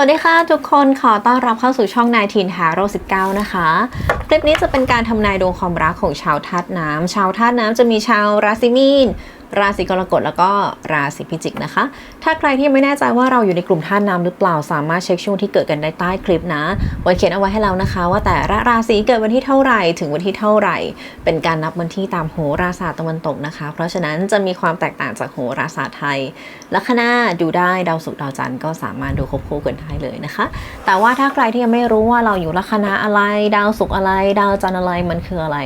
สวัสดีค่ะทุกคนขอต้อนรับเข้าสู่ช่อง19 h a r o 19 นะคะ คลิปนี้จะเป็นการทำนายดวงความรักของชาวธาตุน้ำชาวธาตุน้ำจะมีชาวราศีมีน ราศีกรกฎแล้วก็ราศีพิจิกนะคะ ถ้าใครที่ไม่แน่ใจว่าเราอยู่ในกลุ่มธาตุน้ำหรือเปล่า สามารถเช็คช่วงที่เกิดกันได้ใต้คลิปนะวันเขียนเอาไว้ให้แล้วนะคะ ว่าแต่ละราศีเกิดวันที่เท่าไหร่ถึงวันที่เท่าไหร่ เป็นการนับวันที่ตามโหราศาสตร์ตะวันตกนะคะ เพราะฉะนั้นจะมีความแตกต่างจากโหราศาสตร์ไทย ลัคนาดูได้ดาวศุกร์ดาวจันทร์ก็สามารถดูควบคู่กันได้เลยนะคะ แต่ว่าถ้าใครที่ยังไม่รู้ว่าเราอยู่ลัคนาอะไร ดาวศุกร์อะไร ดาวจันทร์อะไรมันคืออะไร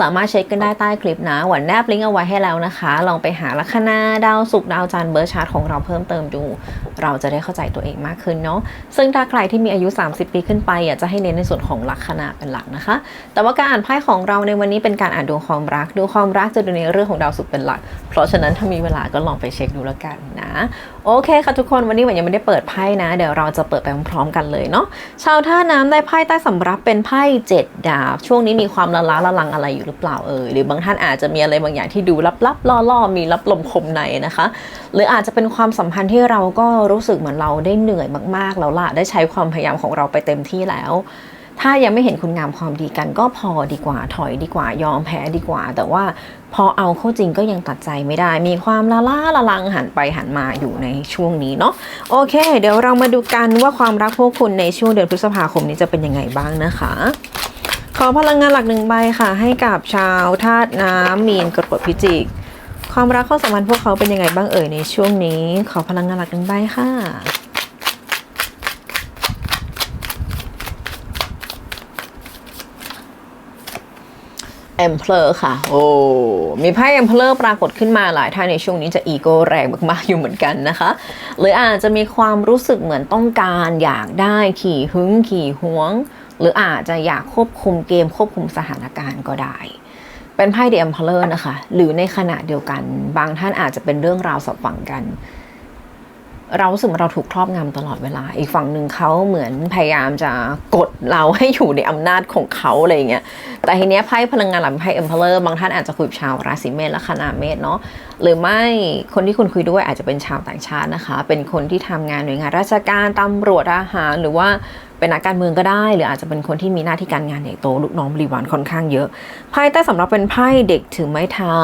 สามารถเช็คกันได้ใต้คลิปนะหวันแนบลิงก์เอาไว้ให้แล้วนะคะ ลองไปหาลัคนาดาวศุกร์ดาวจันทร์เบอร์ชาร์ตของเราเพิ่มเติมดู เราจะได้เข้าใจตัวเองมากขึ้นเนาะซึ่งถ้าใครที่มีอายุ 30 ปีขึ้นไปอยากจะให้เน้นในส่วนของลัคนาเป็นหลักนะคะ แต่ว่าการอ่านไพ่ของเราในวันนี้เป็นการอ่านดวงความรักดูความรักจะดูในเรื่องของดาวศุกร์เป็นหลัก เพราะฉะนั้นถ้ามีเวลาก็ลองไปเช็คดูแล้วกันนะ โอเคค่ะทุกคนวันนี้หวันยังไม่ได้เปิดไพ่นะ เดี๋ยวเราจะเปิดไปพร้อมๆกันเลยเนาะชาวท่าน้ำได้ไพ่ใต้สำรับเป็นไพ่เจ็ดดาบ ช่วงนี้มีความละล้าละลังอะไรอยู่หรือเปล่าเอ่ยหรือบางท่านอาจจะมีอะไรบางอย่างที่ดูลับๆล่อๆ มีรับลมคมในนะคะ หรืออาจจะเป็นความสัมพันธ์ที่เราก็รู้สึกเหมือนเราได้เหนื่อยมากๆแล้วล่ะได้ใช้ความพยายามของเราไปเต็มที่แล้ว ถ้ายังไม่เห็นคุณงามความดีกัน ก็พอดีกว่าถอยดีกว่ายอมแพ้ดีกว่า แต่ว่าพอเอาเข้าจริงก็ยังตัดใจไม่ได้ มีความละล่าละลังหันไปหันมาอยู่ในช่วงนี้เนาะโอเค เดี๋ยวเรามาดูกันว่าความรักพวกคุณในช่วงเดือนพฤษภาคมนี้จะเป็นยังไงบ้างนะคะขอพลังงานหลักหนึ่งใบค่ะ ให้กับชาวธาตุน้ำมีนกรกฎพิจิก ความรักข้อสัมพันธ์พวกเขาเป็นยังไงบ้างเอ่ยในช่วงนี้ ขอพลังงานหลักหนึ่งใบค่ะ e m p e r ค่ะ โอ้ มีไพ่ e m p e r ปรากฏขึ้นมาหลายท่านในช่วงนี้จะอีโก้แรงมากๆอยู่เหมือนกันนะคะ หรืออาจจะมีความรู้สึกเหมือนต้องการอยากได้ขี่หึงขี่หวง หรืออาจจะอยากควบคุมเกมควบคุมสถานการณ์ก็ได้ เป็นไพ่ The Emperor นะคะ หรือในขณะเดียวกัน บางท่านอาจจะเป็นเรื่องราวสับฝังกัน เราสึกว่าเราถูกครอบงำตลอดเวลา อีกฝั่งหนึ่งเขาเหมือนพยายามจะกดเราให้อยู่ในอำนาจของเขาอะไรอย่างเงี้ย แต่ทีเนี้ยไพ่พลังงานหลังไพ่ Emperor บางท่านอาจจะคุยกับชาวราศีเมษและคณาเมษเนาะ หรือไม่คนที่คุณคุยด้วยอาจจะเป็นชาวต่างชาตินะคะ เป็นคนที่ทำงานหน่วยงานราชการตำรวจอาหารหรือว่าเป็นนักการเมืองก็ได้ หรืออาจจะเป็นคนที่มีหน้าที่การงานใหญ่โตลูกน้องบริวารค่อนข้างเยอะ ไพ่ใต้สำหรับเป็นไพ่เด็กถือไม้เท้า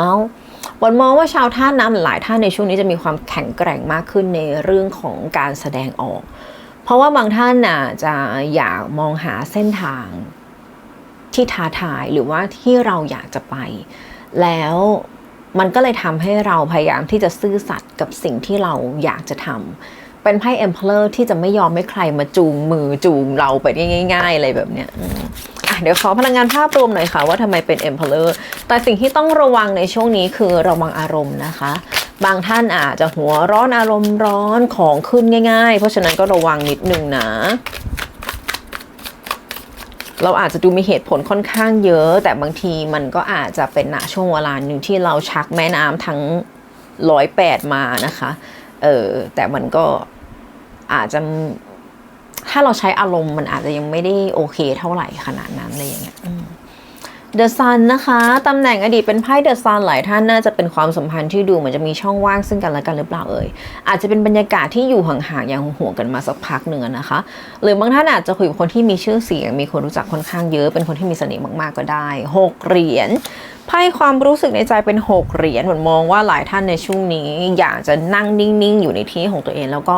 วันมองว่าชาวท่าน้ำหลายท่านในช่วงนี้จะมีความแข็งแกร่งมากขึ้นในเรื่องของการแสดงออก เพราะว่าบางท่านน่ะจะอยากมองหาเส้นทางที่ท้าทายหรือว่าที่เราอยากจะไป แล้วมันก็เลยทำให้เราพยายามที่จะซื่อสัตย์กับสิ่งที่เราอยากจะทำเป็นไพ่ Emperor ที่จะไม่ยอมให้ใครมาจูงมือจูงเราไปง่าย ๆ อะไรแบบเนี้ย เดี๋ยวขอพลังงานภาพรวมหน่อยค่ะ ว่าทำไมเป็น Emperor แต่สิ่งที่ต้องระวังในช่วงนี้คือระวังอารมณ์นะคะ บางท่านอาจจะหัวร้อนอารมณ์ร้อนของขึ้นง่าย ๆ เพราะฉะนั้นก็ระวังนิดนึงนะเราอาจจะดูมีเหตุผลค่อนข้างเยอะ แต่บางทีมันก็อาจจะเป็นณช่วงเวลาหนึ่งที่เราชักแม่น้ำทั้งร้อยแปดมานะคะ เออแต่มันก็อาจจะ ถ้าเราใช้อารมณ์มันอาจจะยังไม่ได้โอเคเท่าไหร่ขนาดนั้นอะไรอย่างเงี้ยเดอะซันนะคะตำแหน่งอดีตเป็นไพ่เดอะซันหลายท่านน่าจะเป็นความสัมพันธ์ที่ดูเหมือนจะมีช่องว่างซึ่งกันและกันหรือเปล่าเอ่ยอาจจะเป็นบรรยากาศที่อยู่ห่างๆอย่างห่วงกันมาสักพักหนึ่งนะคะ หรือบางท่านอาจจะคุยกับคนที่มีชื่อเสียง มีคนรู้จักค่อนข้างเยอะเป็นคนที่มีเสน่ห์มากๆก็ได้หกเหรียญไพ่ความรู้สึกในใจเป็นหกเหรียญเหมือนมองว่าหลายท่านในช่วงนี้ อยากจะนั่งนิ่งๆ อยู่ในที่ของตัวเอง แล้วก็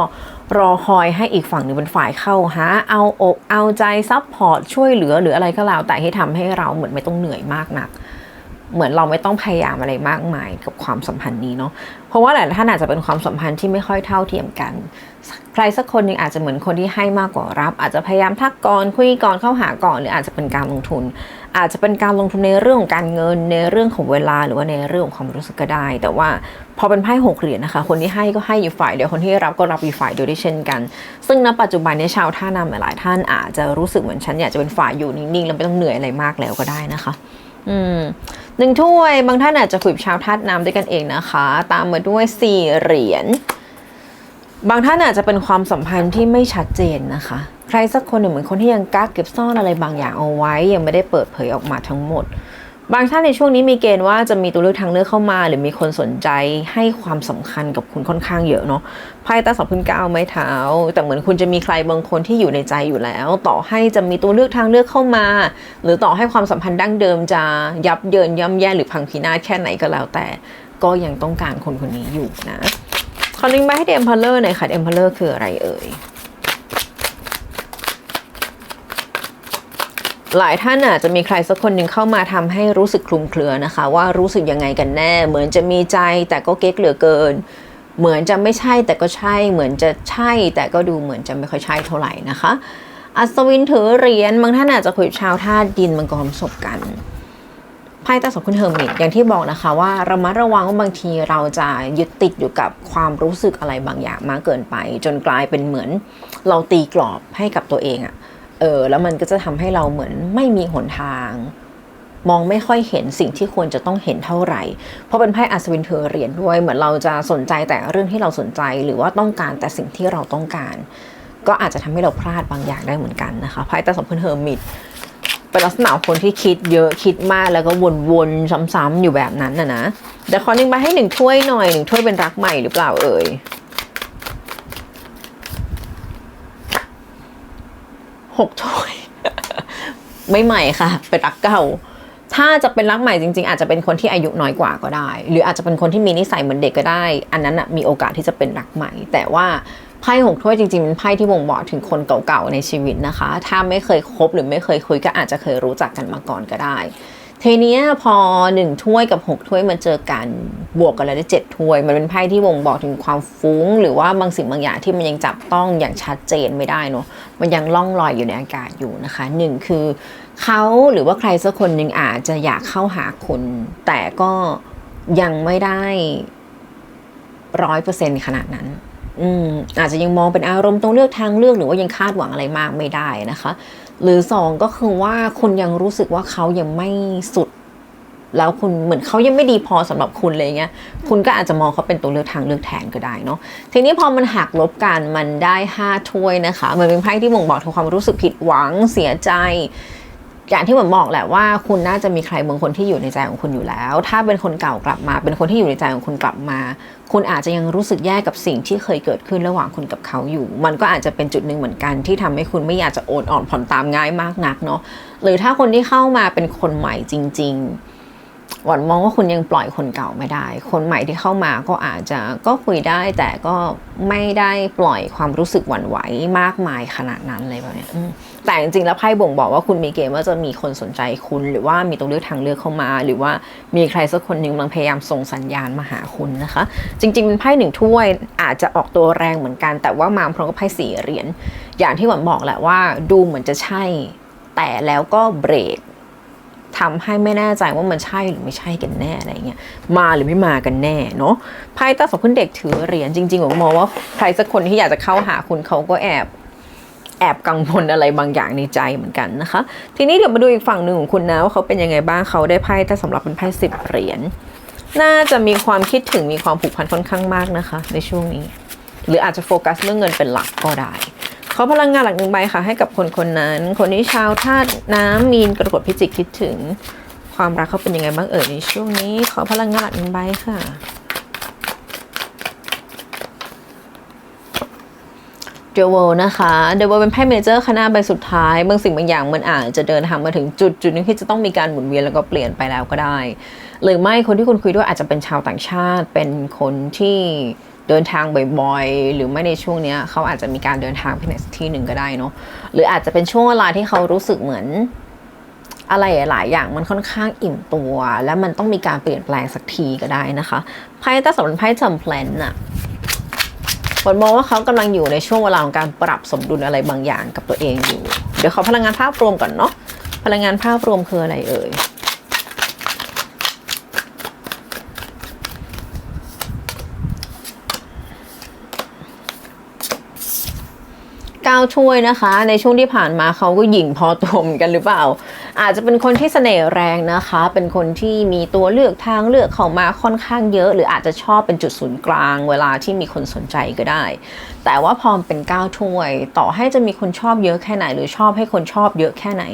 รอคอยให้อีกฝั่งหนึ่งเป็นฝ่ายเข้าหาเอาอกเอาใจซับพอร์ตช่วยเหลือหรืออะไรก็แล้วแต่ที่ทำให้เราเหมือนไม่ต้องเหนื่อยมากนัก เหมือนเราไม่ต้องพยายามอะไรมากมายกับความสัมพันธ์นี้เนาะเพราะว่าหลายท่านอาจจะเป็นความสัมพันธ์ที่ไม่ค่อยเท่าเทียมกัน ใครสักคนหนึ่งอาจจะเหมือนคนที่ให้มากกว่ารับ อาจจะพยายามทักก่อนคุยก่อนเข้าหาก่อนหรืออาจจะเป็นการลงทุน อาจจะเป็นการลงทุนในเรื่องของการเงินในเรื่องของเวลาหรือว่าในเรื่องของความรู้สึกก็ได้ แต่ว่าพอเป็นไพ่หกเหรียญนะคะ คนที่ให้ก็ให้อยู่ฝ่ายเดียวคนที่รับก็รับอยู่ฝ่ายเดียวได้เช่นกัน ซึ่งณปัจจุบันเนี้ชาวท่านำหลายท่านอาจจะรู้สึกเหมือนฉันอยากจะเป็นฝ่ายอยู่นิ่งๆแล้วไม่ต้องเหนื่อยอะไรมากแล้วก็ได้นะคะอืมหนึ่งถ้วยบางท่านอาจจะคุยกับชาวธาตุน้ำด้วยกันเองนะคะ ตามมาด้วยสี่เหรียญ บางท่านอาจจะเป็นความสัมพันธ์ที่ไม่ชัดเจนนะคะ ใครสักคนหนึ่งเหมือนคนที่ยังกักเก็บซ่อนอะไรบางอย่างเอาไว้ ยังไม่ได้เปิดเผยออกมาทั้งหมด บางท่านในช่วงนี้มีเกณฑ์ว่าจะมีตัวเลือกทางเลือกเข้ามา หรือมีคนสนใจให้ความสำคัญกับคุณค่อนข้างเยอะเนาะไพ่ตาสองพื้นก้าวไม้เท้า แต่เหมือนคุณจะมีใครบางคนที่อยู่ในใจอยู่แล้ว ต่อให้จะมีตัวเลือกทางเลือกเข้ามา หรือต่อให้ความสัมพันธ์ดั้งเดิมจะยับเยินย่ำแย่หรือพังพินาศแค่ไหนก็แล้วแต่ ก็ยังต้องการคนคนนี้อยู่นะ คอนลิงมาให้เดมพลเลอร์หน่อยค่ะเดมพลเลอร์คืออะไรเอ่ย หลายท่านอาจจะมีใครสักคนหนึ่งเข้ามาทำให้รู้สึกคลุมเครือนะคะ ว่ารู้สึกยังไงกันแน่ เหมือนจะมีใจแต่ก็เก๊กเหลือเกิน เหมือนจะไม่ใช่แต่ก็ใช่ เหมือนจะใช่ แต่ก็ดูเหมือนจะไม่ค่อยใช่เท่าไหร่นะคะ อัศวินถือเหรียญบางท่านอาจจะคุยกับชาวธาตุดินมังกรประสบกัน ไพ่ตาสองคุณเฮอร์มิตอย่างที่บอกนะคะว่าระมัดระวังว่าบางทีเราจะยึดติดอยู่กับความรู้สึกอะไรบางอย่างมากเกินไป จนกลายเป็นเหมือนเราตีกรอบให้กับตัวเองอะเออแล้วมันก็จะทำให้เราเหมือนไม่มีหนทาง มองไม่ค่อยเห็นสิ่งที่ควรจะต้องเห็นเท่าไหร่ เพราะเป็นไพ่อัศวินเทอเหรียญด้วยเหมือนเราจะสนใจแต่เรื่องที่เราสนใจ หรือว่าต้องการแต่สิ่งที่เราต้องการ ก็อาจจะทำให้เราพลาดบางอย่างได้เหมือนกันนะคะไพ่ตาสองพันเฮอร์มิต เป็นลักษณะคนที่คิดเยอะคิดมากแล้วก็วนๆซ้ำๆอยู่แบบนั้นนะนะเดี๋ยวขอนึงไปให้หนึ่งถ้วยหน่อยหนึ่งถ้วยเป็นรักใหม่หรือเปล่าเอ่ยหกถ้วย ไม่ใหม่ค่ะ เป็นรักเก่า ถ้าจะเป็นรักใหม่จริง ๆ อาจจะเป็นคนที่อายุน้อยกว่าก็ได้ หรืออาจจะเป็นคนที่มีนิสัยเหมือนเด็กก็ได้ อันนั้นนะมีโอกาสที่จะเป็นรักใหม่ แต่ว่า ไพ่หกถ้วยจริงๆเป็นไพ่ที่บ่งบอกถึงคนเก่าๆในชีวิตนะคะ ถ้าไม่เคยคบหรือไม่เคยคุยก็อาจจะเคยรู้จักกันมาก่อนก็ได้ทีเนี้ยพอหนึ่งถ้วยกับหกถ้วยมาเจอกันบวกกันแล้วได้เจ็ดถ้วย มันเป็นไพ่ที่บ่งบอกถึงความฟุ้ง หรือว่าบางสิ่งบางอย่างที่มันยังจับต้องอย่างชัดเจนไม่ได้เนาะมันยังล่องลอยอยู่ในอากาศอยู่นะคะหนึ่งคือเขาหรือว่าใครสักคนหนึ่งอาจจะอยากเข้าหาคุณ แต่ก็ยังไม่ได้ร้อยเปอร์เซ็นขนาดนั้น อืมอาจจะยังมองเป็นอารมณ์ตรงเลือกทางเลือกหรือว่ายังคาดหวังอะไรมากไม่ได้นะคะ หรือสองก็คือว่าคุณยังรู้สึกว่าเขายังไม่สุด แล้วคุณเหมือนเขายังไม่ดีพอสำหรับคุณเลยเงี้ยคุณก็อาจจะมองเขาเป็นตัวเลือกทางเลือกแทนก็ได้เนาะทีนี้พอมันหักลบกันมันได้ห้าถ้วยนะคะมันเป็นไพ่ที่บ่งบอกถึงความรู้สึกผิดหวังเสียใจ อย่างที่ผมบอกแหละว่าคุณน่าจะมีใครบางคนที่อยู่ในใจของคุณอยู่แล้ว ถ้าเป็นคนเก่ากลับมา เป็นคนที่อยู่ในใจของคุณกลับมา คุณอาจจะยังรู้สึกแย่กับสิ่งที่เคยเกิดขึ้นระหว่างคุณกับเขาอยู่ มันก็อาจจะเป็นจุดหนึ่งเหมือนกัน ที่ทำให้คุณไม่อยากจะโอนอ่อนผ่อนตามง่ายมากนักเนาะหรือถ้าคนที่เข้ามาเป็นคนใหม่จริง ๆ หวันมองว่าคุณยังปล่อยคนเก่าไม่ได้ คนใหม่ที่เข้ามาก็อาจจะก็คุยได้แต่ก็ไม่ได้ปล่อยความรู้สึกหวั่นไหวมากมายขนาดนั้นเลยแบบนี้ แต่จริงๆแล้วไพ่บ่งบอกว่าคุณมีเกณฑ์ว่าจะมีคนสนใจคุณ หรือว่ามีตัวเลือกทางเลือกเข้ามา หรือว่ามีใครสักคนหนึ่งกำลังพยายามส่งสัญญาณมาหาคุณนะคะ จริงๆเป็นไพ่หนึ่งถ้วยอาจจะออกตัวแรงเหมือนกัน แต่ว่ามาพร้อมกับไพ่สี่เหรียญอย่างที่หวันบอกแหละว่าดูเหมือนจะใช่ แต่แล้วก็เบรกทำให้ไม่แน่ใจว่ามันใช่หรือไม่ใช่กันแน่อะไรเงี้ยมาหรือไม่มากันแน่เนาะไพ่ตาสองคนเด็กถือเหรียญจริงๆผมมองว่าใครสักคนที่อยากจะเข้าหาคุณเขาก็แอบ แอบกังวลอะไรบางอย่างในใจเหมือนกันนะคะ ทีนี้เดี๋ยวมาดูอีกฝั่งหนึ่งของคุณนะว่าเขาเป็นยังไงบ้างเขาได้ไพ่ถ้าสำหรับเป็นไพ่สิบเหรียญน่าจะมีความคิดถึงมีความผูกพันค่อนข้างมากนะคะ ในช่วงนี้ หรืออาจจะโฟกัสเรื่องเงินเป็นหลักก็ได้เขอพลังงานหลักหนึ่งใบค่ะ ให้กับคนคนนั้น คนนี้ชาวธาตุน้ำมีนกรกฎพิจิกคิดถึง ความรักเขาเป็นยังไงบ้างเอ่ยในช่วงนี้ขอพลังงานหลักหนึ่งใบค่ะ เดวลนะคะเดวลเป็นไพ่เมเจอร์คณะใบสุดท้ายบางสิ่งบางอย่างมันอาจจะเดินทางมาถึงจุดจุดหนึงที่จะต้องมีการหมุนเวียนแล้วก็เปลี่ยนไปแล้วก็ได้ หรือไม่คนที่คุณคุยด้วยอาจจะเป็นชาวต่างชาติ เป็นคนที่เดินทางบ่อยๆ หรือไม่ในช่วงนี้เขาอาจจะมีการเดินทางไปไหนที่หนึ่งก็ได้เนาะหรืออาจจะเป็นช่วงเวลาที่เขารู้สึกเหมือน อะไรหลายอย่างมันค่อนข้างอิ่มตัว และมันต้องมีการเปลี่ยนแปลงสักทีก็ได้นะคะไพ่ตาสำหรับไพ่จำแพลนน่ะ ผลมองว่าเขากำลังอยู่ในช่วงเวลาของการปรับสมดุลอะไรบางอย่างกับตัวเองอยู่ เดี๋ยวขอพลังงานภาพรวมก่อนเนาะ พลังงานภาพรวมคืออะไรเอ่ย ก้าวช่วยนะคะ ในช่วงที่ผ่านมาเขาก็หยิ่งพอตัวเหมือนกันหรือเปล่า อาจจะเป็นคนที่เสน่ห์แรงนะคะ เป็นคนที่มีตัวเลือกทางเลือกเข้ามาค่อนข้างเยอะ หรืออาจจะชอบเป็นจุดศูนย์กลาง เวลาที่มีคนสนใจก็ได้ แต่ว่าพอเป็นก้าวถ้วย ต่อให้จะมีคนชอบเยอะแค่ไหน หรือชอบให้คนชอบเยอะแค่ไหน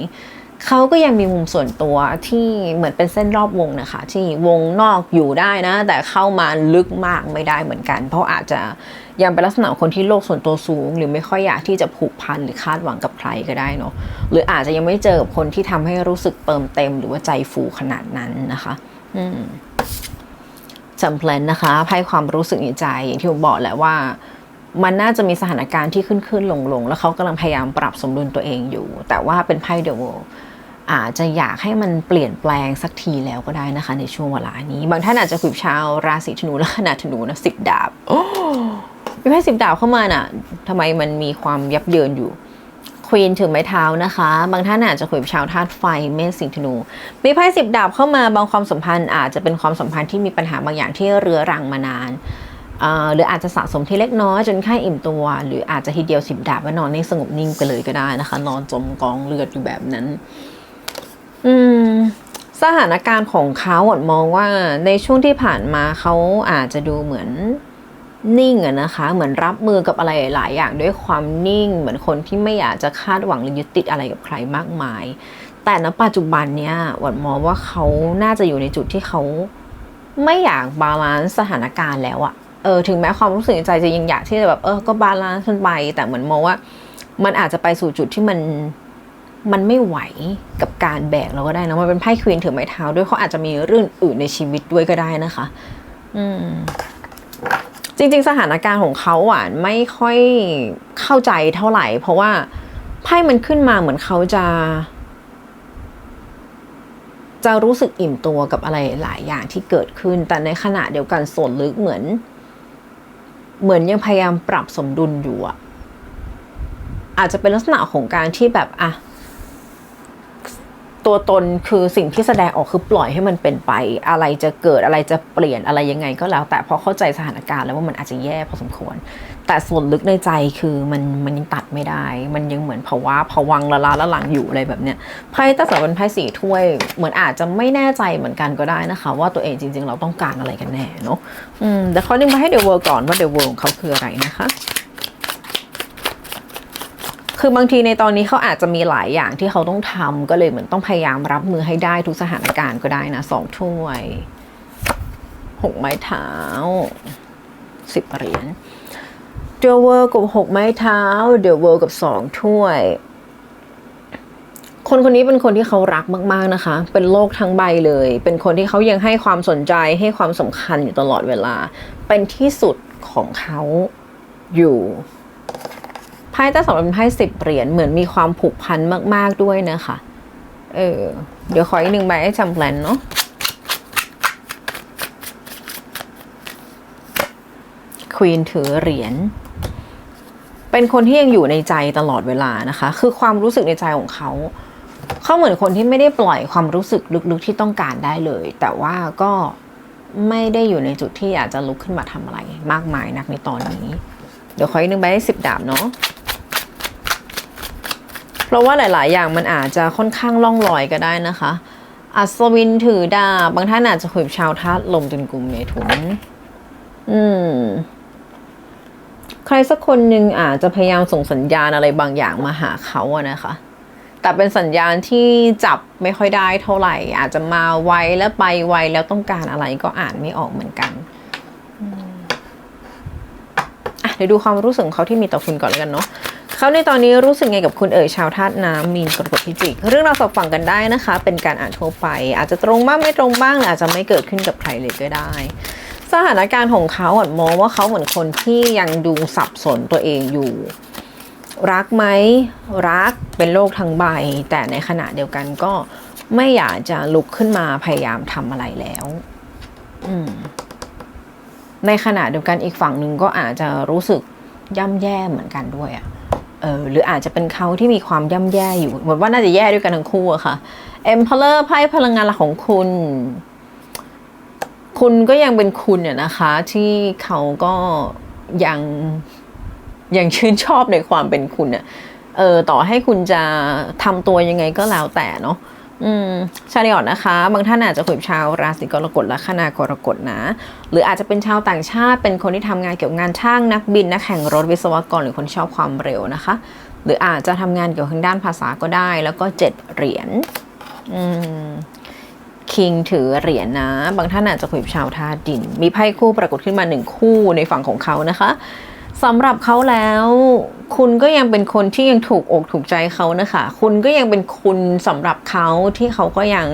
เขาก็ยังมีมุมส่วนตัวที่เหมือนเป็นเส้นรอบวงนะคะ ที่วงนอกอยู่ได้นะ แต่เข้ามาลึกมากไม่ได้เหมือนกัน เพราะอาจจะ ยังเป็นลักษณะคนที่โลกส่วนตัวสูง หรือไม่ค่อยอยากที่จะผูกพันหรือคาดหวังกับใครก็ได้เนาะหรืออาจจะยังไม่เจอกับคนที่ทำให้รู้สึกเติมเต็ม หรือว่าใจฟูขนาดนั้นนะคะ อืมจำเพลนนะคะไพ่ความรู้สึกในใจอย่างที่ผมบอกแหละว่ามันน่าจะมีสถานการณ์ที่ขึ้นขึ้นลงลงแล้วเขากำลังพยายามปรับสมดุลตัวเองอยู่ แต่ว่าเป็นไพ่เดอะ l อาจจะอยากให้มันเปลี่ยนแปลงสักทีแล้วก็ได้นะคะ ในช่วงเวลานี้ บางท่านอาจจะคุยกับชาวราศีธนูและขนาดธนูนะสิบดาบ โอ้มีไพ่สิบดาบเข้ามาน่ะทำไมมันมีความยับเยินอยู่ควีนถือไม้เท้านะคะ บางท่านอาจจะคุยกับชาวธาตุไฟเมษสิงห์ธนู มีไพ่สิบดาบเข้ามาบางความสัมพันธ์ อาจจะเป็นความสัมพันธ์ที่มีปัญหาบางอย่างที่เรื้อรังมานานอ่อหรืออาจจะสะสมที่เล็กน้อยจนค่าอิ่มตัว หรืออาจจะทีเดียวสิบดาบว่านอนในสงบนิ่งไปเลยก็ได้นะคะ นอนจมกองเลือดอยู่แบบนั้น อืมสถานการณ์ของเขาอดมองว่าในช่วงที่ผ่านมาเขาอาจจะดูเหมือน นิ่งอะนะคะ เหมือนรับมือกับอะไรหลายอย่างด้วยความนิ่ง เหมือนคนที่ไม่อยากจะคาดหวังหรือยึดติดอะไรกับใครมากมาย แต่ณปัจจุบันเนี้ยหวัดมองว่าเขาน่าจะอยู่ในจุดที่เขาไม่อยากบาลานซ์สถานการณ์แล้วอะเออถึงแม้ความรู้สึกในใจจะยังอยากที่จะแบบเออก็บาลานซ์มันไป แต่เหมือนมองว่า มันอาจจะไปสู่จุดที่มันมันไม่ไหวกับการแบกเราก็ได้นะมันเป็นไพ่ควีนถือไม้เท้าด้วยเขาอาจจะมีเรื่องอื่นในชีวิตด้วยก็ได้นะคะ อืม จริง ๆ สถานการณ์ของเขาอะไม่ค่อยเข้าใจเท่าไหร่ เพราะว่าไพ่มันขึ้นมาเหมือนเขาจะ จะรู้สึกอิ่มตัวกับอะไรหลายอย่างที่เกิดขึ้น แต่ในขณะเดียวกันส่วนลึกเหมือน เหมือนยังพยายามปรับสมดุลอยู่อะอาจจะเป็นลักษณะของการที่แบบอะ ตัวตนคือสิ่งที่แสดงออกคือปล่อยให้มันเป็นไป อะไรจะเกิดอะไรจะเปลี่ยนอะไรยังไงก็แล้ว แต่พอเข้าใจสถานการณ์แล้วว่ามันอาจจะแย่พอสมควร แต่ส่วนลึกในใจคือมันมันยังตัดไม่ได้ มันยังเหมือนภาวะผวังละลาละหลังอยู่อะไรแบบเนี้ยไพ่ตั้งแต่เป็นไพ่สี่ถ้วย เหมือนอาจจะไม่แน่ใจเหมือนกันก็ได้นะคะ ว่าตัวเองจริง ๆ เราต้องการอะไรกันแน่เนาะอืมแต่ข้อนึงมาให้เดอะเวิร์ก่อนว่าเดอะเวิร์ของเขาคืออะไรนะคะ คือบางทีในตอนนี้เขาอาจจะมีหลายอย่างที่เขาต้องทำก็เลยเหมือนต้องพยายามรับมือให้ได้ทุกสถานการณ์ก็ได้นะสองถ้วยหกไม้เท้าสิบเหรียญเดอะเวิร์กับหกไม้เท้าเดอะเวิร์กับสองถ้วยคนคนนี้เป็นคนที่เขารักมาก ๆนะคะ เป็นโลกทั้งใบเลย เป็นคนที่เขายังให้ความสนใจให้ความสำคัญอยู่ตลอดเวลา เป็นที่สุดของเขาอยู่ ไพ่ตั้งสองเป็นไพ่สิบเหรียญเหมือนมีความผูกพันมาก ๆด้วยนะคะเออเดี๋ยวขออีกหนึ่งใบให้จำแพลนเนาะควีนถือเหรียญเป็นคนที่ยังอยู่ในใจตลอดเวลานะคะ คือความรู้สึกในใจของเขาเขาเหมือนคนที่ไม่ได้ปล่อยความรู้สึกลึกๆที่ต้องการได้เลย แต่ว่าก็ไม่ได้อยู่ในจุดที่อยากจะลุกขึ้นมาทำอะไรมากมายนักในตอนนี้ เดี๋ยวขออีกหนึ่งใบให้สิบดาบเนาะ เพราะว่าหลาย ๆ อย่างมันอาจจะค่อนข้างล่องลอยก็ได้นะคะ อัศวินถือดาบบางท่านอาจจะคุยกับชาวธาตุลมจนกลุ่มเมถุนอืม ใครสักคนหนึ่งอาจจะพยายามส่งสัญญาณอะไรบางอย่างมาหาเขาอะนะคะ แต่เป็นสัญญาณที่จับไม่ค่อยได้เท่าไหร่ อาจจะมาไวแล้วไปไวแล้วต้องการอะไรก็อ่านไม่ออกเหมือนกันอะเดี๋ยวดูความรู้สึกของเขาที่มีต่อคุณก่อนแล้วกันเนาะ เขาในตอนนี้รู้สึกไงกับคุณเอ๋ยชาวธาตุน้ำมีนกรกฎพิจิก เรื่องเราสอบฟังกันได้นะคะ เป็นการอ่านทั่วไป อาจจะตรงบ้างไม่ตรงบ้างหรืออาจจะไม่เกิดขึ้นกับใครเลยก็ได้ สถานการณ์ของเขาอะมองว่าเขาเหมือนคนที่ยังดูสับสนตัวเองอยู่ รักไหมรักเป็นโลกทั้งใบ แต่ในขณะเดียวกันก็ไม่อยากจะลุกขึ้นมาพยายามทำอะไรแล้วในขณะเดียวกันอีกฝั่งหนึ่งก็อาจจะรู้สึกย่ำแย่เหมือนกันด้วยอะ เออหรืออาจจะเป็นเขาที่มีความย่ำแย่อยู่เหมือนว่าน่าจะแย่ด้วยกันทั้งคู่อะค่ะเอ็มพลเลอร์ไพ่พลังงานหลักของคุณ คุณก็ยังเป็นคุณเนี่ยนะคะ ที่เขาก็ยังยังชื่นชอบในความเป็นคุณเนี่ยเออต่อให้คุณจะทำตัวยังไงก็แล้วแต่เนาะ อืมชาลิออตนะคะ บางท่านอาจจะคุยกับชาวราศีกรกฎและคณากรกฎนะ หรืออาจจะเป็นชาวต่างชาติเป็นคนที่ทำงานเกี่ยวกับงานช่างนักบินนักแข่งรถวิศวกรหรือคนชอบความเร็วนะคะ หรืออาจจะทำงานเกี่ยวกับทางด้านภาษาก็ได้ แล้วก็เจ็ดเหรียญอืมคิงถือเหรียญนะบางท่านอาจจะคุยกับชาวธาตุดิน มีไพ่คู่ปรากฏขึ้นมาหนึ่งคู่ในฝั่งของเขานะคะ สำหรับเขาแล้ว คุณก็ยังเป็นคนที่ยังถูกอกถูกใจเขานะคะ คุณก็ยังเป็นคุณสำหรับเขาที่เขาก็ยัง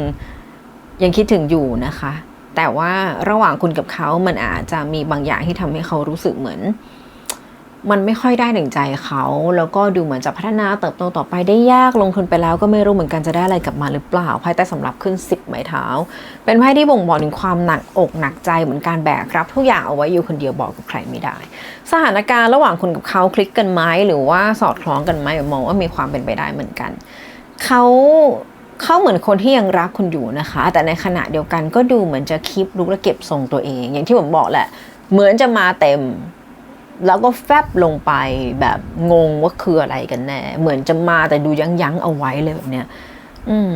ยังคิดถึงอยู่นะคะ แต่ว่าระหว่างคุณกับเขามันอาจจะมีบางอย่างที่ทำให้เขารู้สึกเหมือน มันไม่ค่อยได้ถึงใจเขา แล้วก็ดูเหมือนจะพัฒนาเติบโตต่อไปได้ยากลงทุนไปแล้วก็ไม่รู้เหมือนกันจะได้อะไรกลับมาหรือเปล่าไพ่ใต้สำรับขึ้น 10ไม้เท้า เป็นไพ่ที่บ่งบอกถึงความหนักอกหนักใจเหมือนการแบกรับทุกอย่างเอาไว้อยู่คนเดียวบอกกับใครไม่ได้ สถานการณ์ระหว่างคุณกับเขาคลิกกันไหมหรือว่าสอดคล้องกันไหมมองว่ามีความเป็นไปได้เหมือนกันเขาเขาเหมือนคนที่ยังรักคุณอยู่นะคะ แต่ในขณะเดียวกันก็ดูเหมือนจะคิปลุกและเก็บทรงตัวเอง อย่างที่ผมบอกแหละ เหมือนจะมาเต็ม แล้วก็แฟบลงไปแบบงงว่าคืออะไรกันแน่ เหมือนจะมาแต่ดูยั้งยั้งเอาไว้เลยแบบเนี้ยอืม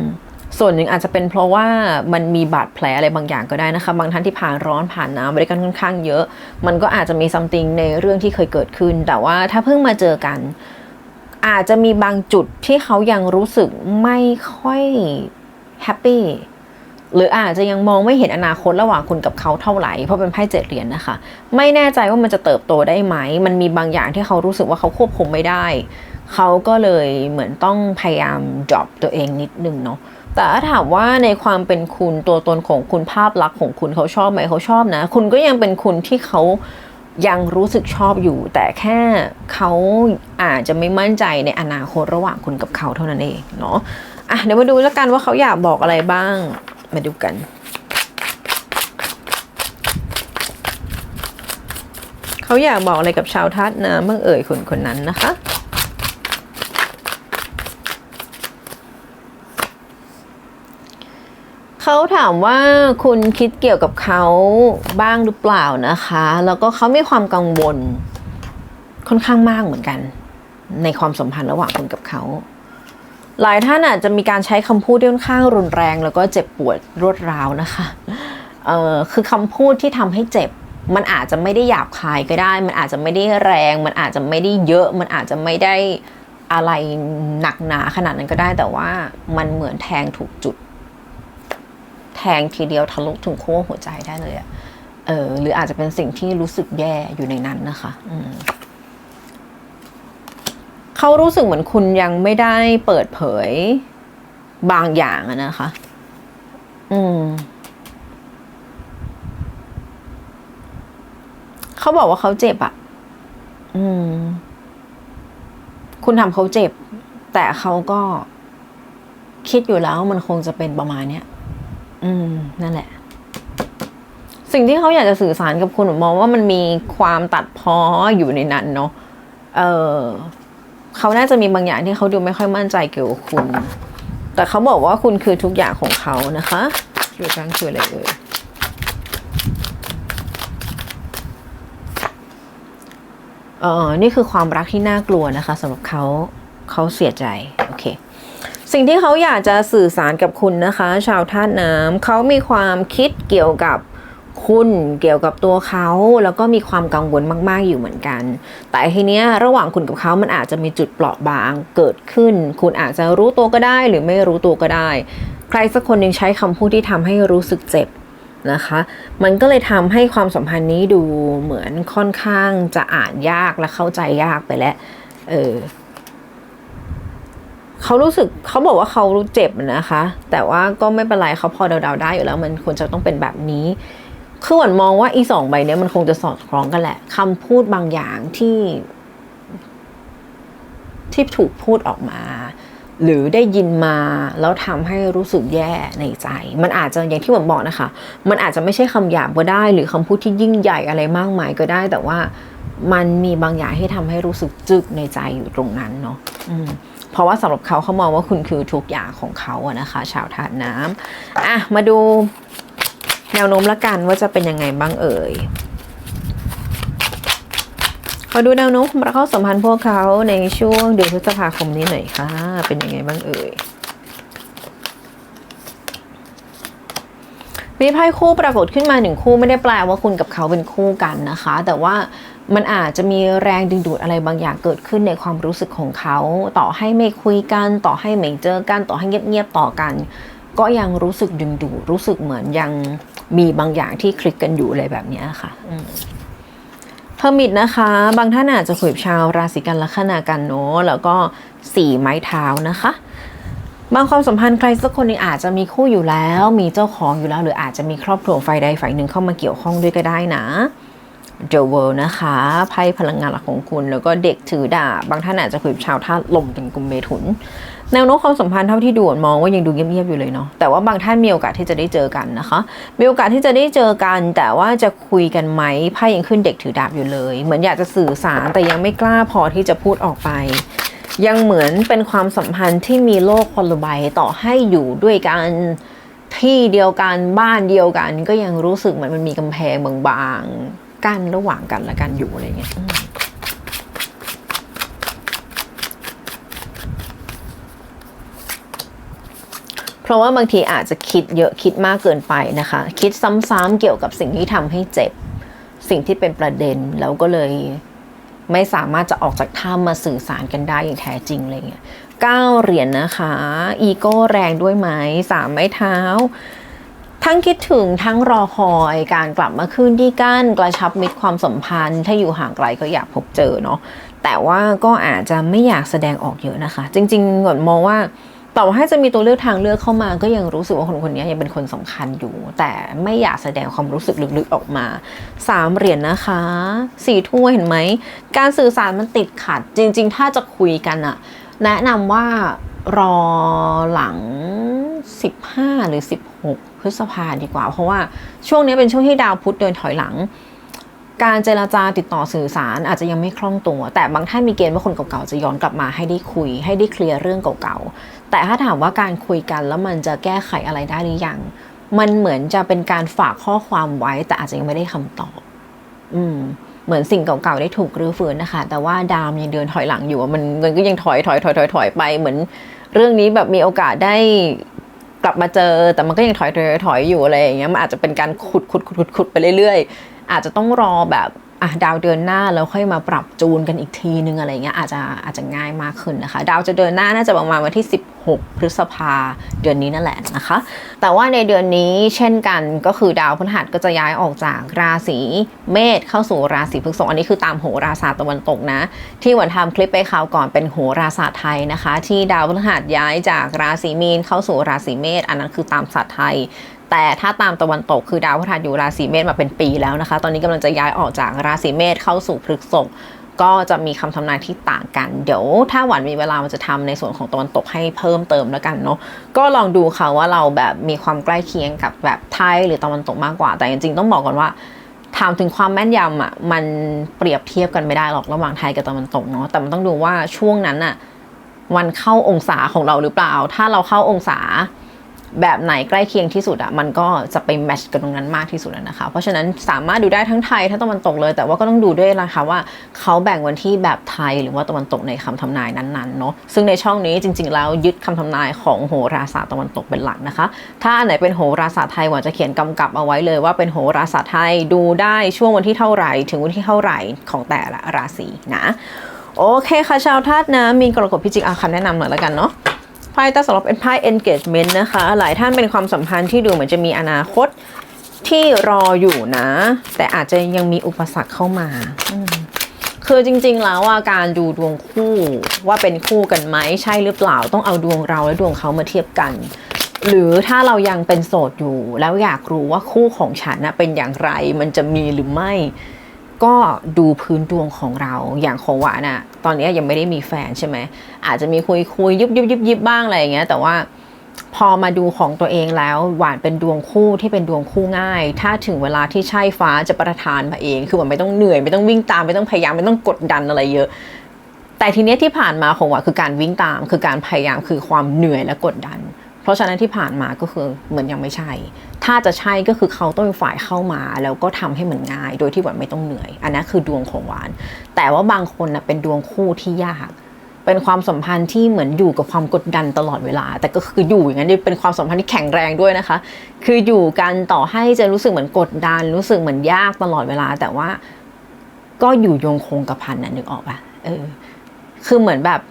ส่วนหนึ่งอาจจะเป็นเพราะว่ามันมีบาดแผลอะไรบางอย่างก็ได้นะคะ บางท่านที่ผ่านร้อนผ่านนาวมาด้วยกันค่อนข้างเยอะ มันก็อาจจะมีซัมติงในเรื่องที่เคยเกิดขึ้น แต่ว่าถ้าเพิ่งมาเจอกัน อาจจะมีบางจุดที่เขายังรู้สึกไม่ค่อยแฮปปี้ หรืออาจจะยังมองไม่เห็นอนาคตระหว่างคุณกับเขาเท่าไหร่ เพราะเป็นไพ่เจ็ดเหรียญนะคะ ไม่แน่ใจว่ามันจะเติบโตได้ไหม มันมีบางอย่างที่เขารู้สึกว่าเขาควบคุมไม่ได้ เขาก็เลยเหมือนต้องพยายามดรอปตัวเองนิดนึงเนาะแต่ถ้าถามว่าในความเป็นคุณตัวตนของคุณภาพลักษณ์ของคุณเขาชอบไหมเขาชอบนะ คุณก็ยังเป็นคุณที่เขายังรู้สึกชอบอยู่ แต่แค่เขาอาจจะไม่มั่นใจในอนาคตระหว่างคุณกับเขาเท่านั้นเองเนาะอะเดี๋ยวมาดูแล้วกันว่าเขาอยากบอกอะไรบ้าง มาดูกัน เขาอยากบอกอะไรกับชาวธาตุน้ำเมื่อเอ่ยคนคนนั้นนะคะเขาถามว่าคุณคิดเกี่ยวกับเขาบ้างหรือเปล่านะคะ แล้วก็เขามีความกังวล ค่อนข้างมากเหมือนกัน ในความสัมพันธ์ระหว่างคุณกับเขา หลายท่านอาจจะมีการใช้คำพูดที่ค่อนข้างรุนแรง แล้วก็เจ็บปวดรวดร้าวนะคะเอ่อคือคำพูดที่ทำให้เจ็บ มันอาจจะไม่ได้หยาบคายก็ได้ มันอาจจะไม่ได้แรง มันอาจจะไม่ได้เยอะ มันอาจจะไม่ได้อะไรหนักหนาขนาดนั้นก็ได้แต่ว่ามันเหมือนแทงถูกจุด แทงทีเดียวทะลุถึงขั้วหัวใจได้เลยอะเออหรืออาจจะเป็นสิ่งที่รู้สึกแย่อยู่ในนั้นนะคะ อืม เขารู้สึกเหมือนคุณยังไม่ได้เปิดเผยบางอย่างอะนะคะ อืมเขาบอกว่าเขาเจ็บอะอืม คุณทำเขาเจ็บ แต่เขาก็คิดอยู่แล้วมันคงจะเป็นประมาณเนี้ย อืม นั่นแหละ สิ่งที่เขาอยากจะสื่อสารกับคุณผมมองว่ามันมีความตัดพ้ออยู่ในนั้นเนาะ เออ เขาน่าจะมีบางอย่างที่เขาดูไม่ค่อยมั่นใจเกี่ยวกับคุณ แต่เขาบอกว่าคุณคือทุกอย่างของเขานะคะอยู่กลางคืออะไรเอ่ยเออนี่คือความรักที่น่ากลัวนะคะสำหรับเขาเขาเสียใจ โอเค สิ่งที่เขาอยากจะสื่อสารกับคุณนะคะ ชาวธาตุน้ำเขามีความคิดเกี่ยวกับ คุณเกี่ยวกับตัวเขาแล้วก็มีความกังวลมาก ๆ อยู่เหมือนกัน แต่ทีเนี้ยระหว่างคุณกับเขามันอาจจะมีจุดเปราะบางเกิดขึ้น คุณอาจจะรู้ตัวก็ได้หรือไม่รู้ตัวก็ได้ ใครสักคนหนึ่งใช้คำพูดที่ทำให้รู้สึกเจ็บนะคะ มันก็เลยทำให้ความสัมพันธ์นี้ดูเหมือนค่อนข้างจะอ่านยากและเข้าใจยากไปแล้ว เออเขารู้สึกเขาบอกว่าเขารู้เจ็บนะคะ แต่ว่าก็ไม่เป็นไรเขาพอเดาๆได้อยู่แล้ว มันควรจะต้องเป็นแบบนี้ คือหวันมองว่าอีสองใบเนี้ยมันคงจะสอดคล้องกันแหละคำพูดบางอย่างที่ ที่ถูกพูดออกมา หรือได้ยินมาแล้วทำให้รู้สึกแย่ในใจ มันอาจจะอย่างที่ผมบอกนะคะ มันอาจจะไม่ใช่คำหยาบก็ได้ หรือคำพูดที่ยิ่งใหญ่อะไรมากมายก็ได้ แต่ว่ามันมีบางอย่างที่ทำให้รู้สึกจึกในใจอยู่ตรงนั้นเนาะอืมเพราะว่าสำหรับเขาเขามองว่าคุณคือทุกอย่างของเขาอะนะคะ ชาวธาตุน้ำอะมาดู แนวโน้มละกันว่าจะเป็นยังไงบ้างเอ่ยขอดูแนวโน้มความรักเข้าสัมพันธ์พวกเขาในช่วงเดือนพฤษภาคมนี้หน่อยค่ะ เป็นยังไงบ้างเอ่ยมีไพ่คู่ปรากฏขึ้นมาหนึ่งคู่ไม่ได้แปลว่าคุณกับเขาเป็นคู่กันนะคะ แต่ว่ามันอาจจะมีแรงดึงดูดอะไรบางอย่างเกิดขึ้นในความรู้สึกของเขา ต่อให้ไม่คุยกัน ต่อให้ไม่เจอกัน ต่อให้เงียบๆต่อกัน ก็ยังรู้สึกดึงดูดรู้สึกเหมือนยัง มีบางอย่างที่คลิกกันอยู่อะไรแบบนี้ค่ะเพอร์มิตนะคะ บางท่านอาจจะคุยกับชาวราศีกันลัคนากันเนาะแล้วก็สี่ไม้เท้านะคะ บางความสัมพันธ์ใครสักคนหนึงอาจจะมีคู่อยู่แล้ว มีเจ้าของอยู่แล้ว หรืออาจจะมีครอบครัวฝ่ายใดฝ่ายหนึ่งเข้ามาเกี่ยวข้องด้วยก็ได้นะ The World นะคะไพ่พลังงานหลักของคุณ แล้วก็เด็กถือดาบบางท่านอาจจะคุยกับชาวธาตุลมเป็นกลุ่มเมถุน แนวโน้มความสัมพันธ์เท่าที่ดูมองว่ายังดูเงียบๆอยู่เลยเนาะแต่ว่าบางท่านมีโอกาสที่จะได้เจอกันนะคะ มีโอกาสที่จะได้เจอกัน แต่ว่าจะคุยกันไหมไพ่ยังขึ้นเด็กถือดาบอยู่เลย เหมือนอยากจะสื่อสารแต่ยังไม่กล้าพอที่จะพูดออกไป ยังเหมือนเป็นความสัมพันธ์ที่มีโลกคนละใบต่อให้อยู่ด้วยกันที่เดียวกันบ้านเดียวกัน ก็ยังรู้สึกเหมือนมันมีกำแพงบางๆกั้นระหว่างกันและกันอยู่อะไรเงี้ย เพราะว่าบางทีอาจจะคิดเยอะคิดมากเกินไปนะคะ คิดซ้ำๆเกี่ยวกับสิ่งที่ทำให้เจ็บ สิ่งที่เป็นประเด็นแล้วก็เลยไม่สามารถจะออกจากถ้ำมาสื่อสารกันได้อย่างแท้จริงอะไรเงี้ยเก้าเหรียญนนะคะ อีโก้แรงด้วยไหมสามไม้เท้า ทั้งคิดถึงทั้งรอคอยการกลับมาคืนที่กั้นกระชับมิตรความสัมพันธ์ ถ้าอยู่ห่างไกลก็อยากพบเจอเนาะแต่ว่าก็อาจจะไม่อยากแสดงออกเยอะนะคะ จริงๆหนมองว่า ต่อให้จะมีตัวเลือกทางเลือกเข้ามาก็ยังรู้สึกว่าคนคนนี้ยังเป็นคนสำคัญอยู่ แต่ไม่อยากแสดงความรู้สึกลึกๆออกมาสามเหรียญนะคะสี่ถ้วยเห็นไหม การสื่อสารมันติดขัด จริง ๆ ถ้าจะคุยกันอะแนะนำว่ารอหลัง 15 หรือ 16 พฤษภาดีกว่า เพราะว่าช่วงนี้เป็นช่วงที่ดาวพุธเดินถอยหลัง การเจรจาติดต่อสื่อสารอาจจะยังไม่คล่องตัว แต่บางท่านมีเกณฑ์ว่าคนเก่าๆจะย้อนกลับมาให้ได้คุย ให้ได้เคลียร์เรื่องเก่าๆ แต่ถ้าถามว่าการคุยกันแล้วมันจะแก้ไขอะไรได้หรือยัง มันเหมือนจะเป็นการฝากข้อความไว้ แต่อาจจะยังไม่ได้คำตอบ อืม เหมือนสิ่งเก่าๆได้ถูกรื้อฟื้นนะคะ แต่ว่าดามยังเดินถอยหลังอยู่มันเงินก็ยังถอยถอยถอยถอยถอยไป เหมือนเรื่องนี้แบบมีโอกาสได้กลับมาเจอ แต่มันก็ยังถอยถอยถอยอยู่อะไรอย่างเงี้ย มันอาจจะเป็นการขุดขุดขุดขุดขุดไปเรื่อยๆ อาจจะต้องรอแบบ อะดาวเดินหน้าแล้วค่อยมาปรับจูนกันอีกทีนึงอะไรเงี้ยอาจจะอาจจะง่ายมากขึ้นนะคะ ดาวจะเดินหน้าน่าจะประมาณวันที่ 16 พฤษภาเดือนนี้นั่นแหละนะคะ แต่ว่าในเดือนนี้เช่นกันก็คือดาวพฤหัสก็จะย้ายออกจากราศีเมษเข้าสู่ราศีพฤษภอันนี้คือตามโหราศาสตร์ตะวันตกนะ ที่หวันทำคลิปไปคราวก่อนเป็นโหราศาสตร์ไทยนะคะ ที่ดาวพฤหัสย้ายจากราศีมีนเข้าสู่ราศีเมษอันนั้นคือตามศาสตร์ไทย แต่ถ้าตามตะวันตกคือดาวพฤหัสอยู่ราศีเมษมาเป็นปีแล้วนะคะ ตอนนี้กำลังจะย้ายออกจากราศีเมษเข้าสู่พฤกษภก็จะมีคำทำนายที่ต่างกัน เดี๋ยวถ้าหวานมีเวลามันจะทำในส่วนของตะวันตกให้เพิ่มเติมแล้วกันเนาะก็ลองดูค่ะว่าเราแบบมีความใกล้เคียงกับแบบไทยหรือตะวันตกมากกว่า แต่จริงๆต้องบอกก่อนว่าถามถึงความแม่นยำอะมันเปรียบเทียบกันไม่ได้หรอกระหว่างไทยกับตะวันตกเนาะแต่มันต้องดูว่าช่วงนั้นอะมันเข้าองศาของเราหรือเปล่า ถ้าเราเข้าองศา แบบไหนใกล้เคียงที่สุดอะมันก็จะไปแมชกันตรงนั้นมากที่สุดอะนะคะ เพราะฉะนั้นสามารถดูได้ทั้งไทยทั้งตะวันตกเลย แต่ว่าก็ต้องดูด้วยนะคะว่าเขาแบ่งวันที่แบบไทยหรือว่าตะวันตกในคำทำนายนั้นๆเนาะซึ่งในช่องนี้จริงๆแล้วยึดคำทำนายของโหราศาสตร์ตะวันตกเป็นหลักนะคะ ถ้าอันไหนเป็นโหราศาสตร์ไทยหวานจะเขียนกำกับเอาไว้เลยว่าเป็นโหราศาสตร์ไทยดูได้ช่วงวันที่เท่าไหร่ ถึงวันที่เท่าไหร่ของแต่ละราศีนะโอเคค่ะชาวธาตุน้ำมีกรกฎพิจิกอาคำแนะนำหน่อยแล้วกันเนาะ ไพ่ตาสำหรับเป็นไพ่ engagement นะคะ หลายท่านเป็นความสัมพันธ์ที่ดูเหมือนจะมีอนาคตที่รออยู่นะ แต่อาจจะยังมีอุปสรรคเข้ามาคือจริง ๆ แล้วอะการดูดวงคู่ว่าเป็นคู่กันไหมใช่หรือเปล่าต้องเอาดวงเราและดวงเขามาเทียบกัน หรือถ้าเรายังเป็นโสดอยู่ แล้วอยากรู้ว่าคู่ของฉันนะเป็นอย่างไรมันจะมีหรือไม่ ก็ดูพื้นดวงของเราอย่างของหวานอะตอนนี้ยังไม่ได้มีแฟนใช่ไหมอาจจะมีคุยคุยยุบยุบยุบยิบบ้างอะไรอย่างเงี้ย แต่ว่าพอมาดูของตัวเองแล้วหวานเป็นดวงคู่ที่เป็นดวงคู่ง่าย ถ้าถึงเวลาที่ใช่ฟ้าจะประทานมาเอง คือมันไม่ต้องเหนื่อยไม่ต้องวิ่งตามไม่ต้องพยายามไม่ต้องกดดันอะไรเยอะ แต่ทีเนี้ยที่ผ่านมาของหวานคือการวิ่งตาม คือการพยายามคือความเหนื่อยและกดดัน เพราะฉะนั้นที่ผ่านมาก็คือเหมือนยังไม่ใช่ ถ้าจะใช่ก็คือเขาต้องเป็นฝ่ายเข้ามา แล้วก็ทำให้เหมือนง่าย โดยที่หวานไม่ต้องเหนื่อย อันนั้นคือดวงของหวาน แต่ว่าบางคนนะเป็นดวงคู่ที่ยาก เป็นความสัมพันธ์ที่เหมือนอยู่กับความกดดันตลอดเวลา แต่ก็คืออยู่อย่างนั้นเป็นความสัมพันธ์ที่แข็งแรงด้วยนะคะ คืออยู่กันต่อให้จะรู้สึกเหมือนกดดัน รู้สึกเหมือนยากตลอดเวลา แต่ว่าก็อยู่ยงคงกระพันนะนึกออกปะเออ คือเหมือนแบบ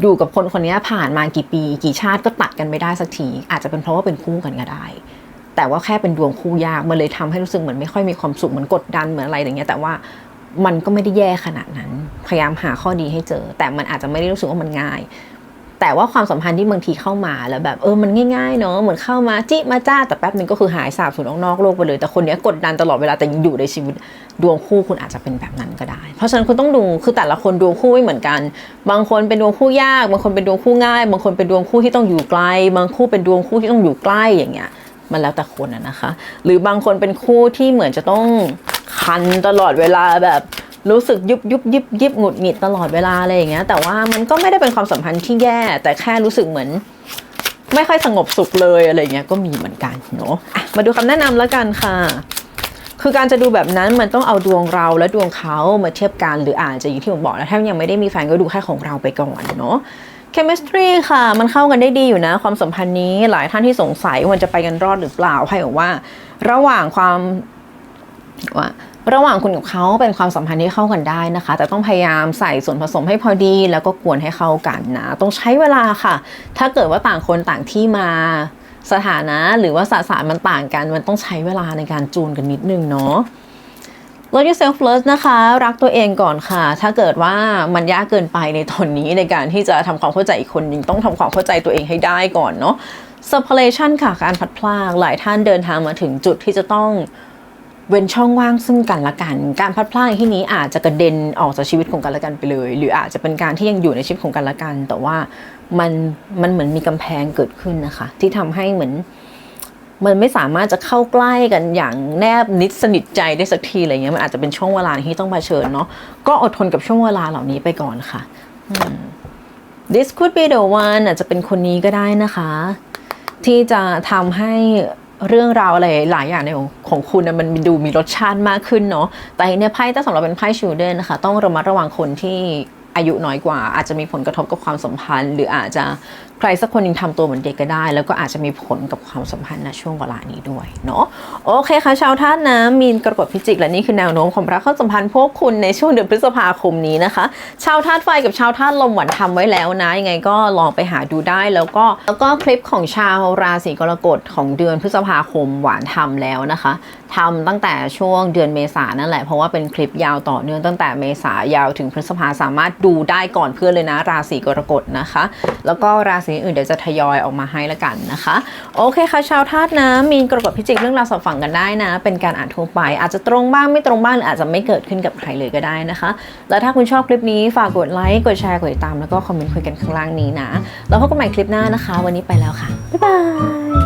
อยู่กับคนคนนี้ผ่านมากี่ปี กี่ชาติก็ตัดกันไม่ได้สักทีอาจจะเป็นเพราะว่าเป็นคู่กันก็ได้ แต่ว่าแค่เป็นดวงคู่ยากมันเลยทำให้รู้สึกเหมือนไม่ค่อยมีความสุขเหมือนกดดันเหมือนอะไรอย่างเงี้ยแต่ว่ามันก็ไม่ได้แย่ขนาดนั้น พยายามหาข้อดีให้เจอ แต่มันอาจจะไม่ได้รู้สึกว่ามันง่าย แต่ว่าความสัมพันธ์ที่บางทีเข้ามาแล้วแบบเออมันง่ายๆเนอะเหมือนเข้ามาจิมาจ้าแต่แป๊บนึงก็คือหายสาบสูญออกนอกโลกไปเลย แต่คนเนี้ยกดดันตลอดเวลาแต่ยังอยู่ในชีวิตดวงคู่คุณอาจจะเป็นแบบนั้นก็ได้ เพราะฉะนั้นคุณต้องดูคือแต่ละคนดวงคู่ไม่เหมือนกัน บางคนเป็นดวงคู่ยาก บางคนเป็นดวงคู่ง่าย บางคนเป็นดวงคู่ที่ต้องอยู่ไกล บางคู่เป็นดวงคู่ที่ต้องอยู่ใกล้อย่างเงี้ย มันแล้วแต่คนอะนะคะ หรือบางคนเป็นคู่ที่เหมือนจะต้องคันตลอดเวลาแบบรู้สึกยุบยุบยิบยิบหงุดหงิดตลอดเวลาอะไรอย่างเงี้ยแต่ว่ามันก็ไม่ได้เป็นความสัมพันธ์ที่แย่ แต่แค่รู้สึกเหมือน ไม่ค่อยสงบสุขเลยอะไรเงี้ยก็มีเหมือนกันเนาะมาดูคำแนะนำแล้วกันค่ะ คือการจะดูแบบนั้นมันต้องเอาดวงเราและดวงเขามาเทียบกันหรืออาจจะอย่างที่ผมบอกแล้วถ้ายังไม่ได้มีแฟนก็ดูแค่ของเราไปก่อนเนาะ chemistry ค่ะ มันเข้ากันได้ดีอยู่นะ ความสัมพันธ์นี้หลายท่านที่สงสัยว่าจะไปกันรอดหรือเปล่าให้บอกว่า ระหว่างความว่าระหว่างคุณกับเขาเป็นความสัมพันธ์ที่เข้ากันได้นะคะ แต่ต้องพยายามใส่ส่วนผสมให้พอดีแล้วก็กวนให้เข้ากันนะ ต้องใช้เวลาค่ะ ถ้าเกิดว่าต่างคนต่างที่มาสถานะ หรือว่าสสารมันต่างกัน มันต้องใช้เวลาในการจูนกันนิดนึงเนาะ love yourself first นะคะ รักตัวเองก่อนค่ะ ถ้าเกิดว่ามันยากเกินไปในตอนนี้ในการที่จะทำความเข้าใจอีกคนหนึงต้องทำความเข้าใจตัวเองให้ได้ก่อนเนาะ separation ค่ะการพัดพลากหลายท่านเดินทางมาถึงจุดที่จะต้องเว้นช่องว่างซึ่งกันและกัน การพัดพลากในที่นี้อาจจะกระเด็นออกจากชีวิตของกันและกันไปเลย หรืออาจจะเป็นการที่ยังอยู่ในชีวิตของกันและกัน แต่ว่ามันมันเหมือนมีกำแพงเกิดขึ้นนะคะ ที่ทำให้เหมือน มันไม่สามารถจะเข้าใกล้กันอย่างแนบนิดสนิทใจได้สักทีอะไรเงี้ยมันอาจจะเป็นช่วงเวลาที่ต้องเผชิญเนาะก็อดทนกับช่วงเวลาเหล่านี้ไปก่อนค่ะ this could be the one อาจจะเป็นคนนี้ก็ได้นะคะ ที่จะทำให้เรื่องราวอะไรหลายอย่างในของคุณมันดูมีรสชาติมากขึ้นเนาะ แต่เนี่ยไพ่ถ้าสำหรับเป็นไพ่ชูเดนนะคะ ต้องระมัดระวังคนที่อายุน้อยกว่า อาจจะมีผลกระทบกับความสัมพันธ์ หรืออาจจะ ใครสักคนหนึงทำตัวเหมือนเด็กก็ได้ แล้วก็อาจจะมีผลกับความสัมพันธ์ในช่วงเวลานี้ด้วยเนาะโอเคค่ะชาวธาตุน้ำมีนกรกฎพิจิก และนี่คือแนวโน้มความรักความสัมพันธ์พวกคุณในช่วงเดือนพฤษภาคมนี้นะคะ ชาวธาตุไฟกับชาวธาตุลมหวานทำไว้แล้วนะยังไงก็ลองไปหาดูได้แล้วก็แล้วก็คลิปของชาวราศีกรกฎของเดือนพฤษภาคมหวานทำแล้วนะคะ ทำตั้งแต่ช่วงเดือนเมษานั่นแหละ เพราะว่าเป็นคลิปยาวต่อเนื่องตั้งแต่เมษายาวถึงพฤษภาสามารถดูได้ก่อนเพื่อนเลยนะ ราศีกรกฎนะคะ แล้วก็ราศีอื่นเดี๋ยวจะทยอยออกมาให้ละกันนะคะ โอเคค่ะชาวธาตุน้ำมีนกรกฎพิจิกเรื่องราวสอบฝังกันได้นะ เป็นการอ่านทั่วไป อาจจะตรงบ้างไม่ตรงบ้างหรืออาจจะไม่เกิดขึ้นกับใครเลยก็ได้นะคะ แล้วถ้าคุณชอบคลิปนี้ฝากกดไลค์กดแชร์กดติดตามแล้วก็คอมเมนต์คุยกันข้างล่างนี้นะ แล้วพบกันใหม่คลิปหน้านะคะ วันนี้ไปแล้วค่ะบ๊ายบาย